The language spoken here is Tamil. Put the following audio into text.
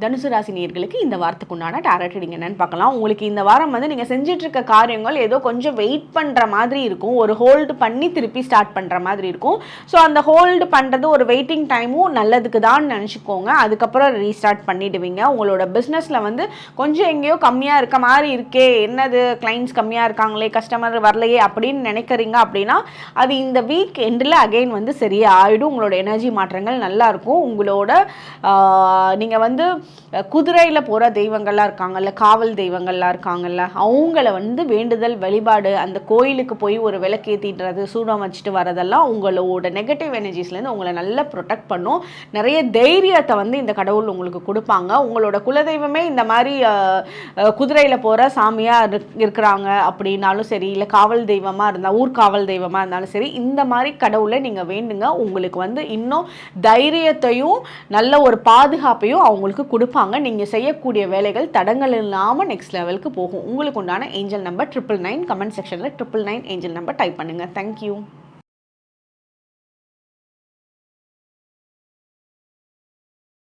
தனுசு ராசி நேர்களுக்கு இந்த வாரத்துக்கு உண்டான டேரட் ரீடிங் என்னன்னு பார்க்கலாம். உங்களுக்கு இந்த வாரம் வந்து நீங்கள் செஞ்சுட்டு இருக்க காரியங்கள் ஏதோ கொஞ்சம் வெயிட் பண்ணுற மாதிரி இருக்கும். ஒரு ஹோல்டு பண்ணி திருப்பி ஸ்டார்ட் பண்ணுற மாதிரி இருக்கும். ஸோ அந்த ஹோல்டு பண்ணுறது ஒரு வெயிட்டிங் டைமும் நல்லதுக்கு தான் நினச்சிக்கோங்க. அதுக்கப்புறம் ரீஸ்டார்ட் பண்ணிடுவீங்க. உங்களோட பிஸ்னஸில் வந்து கொஞ்சம் எங்கேயோ கம்மியாக இருக்க மாதிரி இருக்கே. என்னது கிளைண்ட்ஸ் கம்மியாக இருக்காங்களே கஸ்டமர் வரலையே அப்படின்னு நினைக்கிறீங்க அப்படின்னா அது இந்த வீக் எண்டில் அகைன் வந்து சரியாக ஆகிடும் உங்களோட எனர்ஜி மாற்றங்கள் நல்லாயிருக்கும் உங்களோட நீங்கள் வந்து குதிரையில் போகிற தெய்வங்கள்லாம் இருக்காங்கல்ல காவல் தெய்வங்கள்லாம் இருக்காங்கல்ல அவங்கள வந்து வேண்டுதல் வழிபாடு அந்த கோயிலுக்கு போய் ஒரு விளக்கேற்றிடுறது சூடம் வச்சுட்டு வரதெல்லாம் உங்களோட நெகட்டிவ் எனர்ஜிஸ்லேருந்து உங்களை நல்லா ப்ரொடெக்ட் பண்ணும். நிறைய தைரியத்தை வந்து இந்த கடவுள் உங்களுக்கு கொடுப்பாங்க. உங்களோட குலதெய்வமே இந்த மாதிரி குதிரையில் போகிற சாமியாக இருக்கிறாங்க அப்படின்னாலும் சரி இல்லை காவல் தெய்வமாக இருந்தால் ஊர் காவல் தெய்வமாக இருந்தாலும் சரி இந்த மாதிரி கடவுளை நீங்கள் வேண்டுங்க. உங்களுக்கு வந்து இன்னும் தைரியத்தையும் நல்ல ஒரு பாதுகாப்பையும் அவங்களுக்கு கொடுப்பாங்க. நீங்கள் செய்யக்கூடிய வேலைகள் தடங்கள் இல்லாமல் நெக்ஸ்ட் லெவலுக்கு போகும். உங்களுக்கு உண்டான angel number triple nine comment செக்ஷனில் triple nine angel number type பண்ணுங்கள் தேங்க்யூ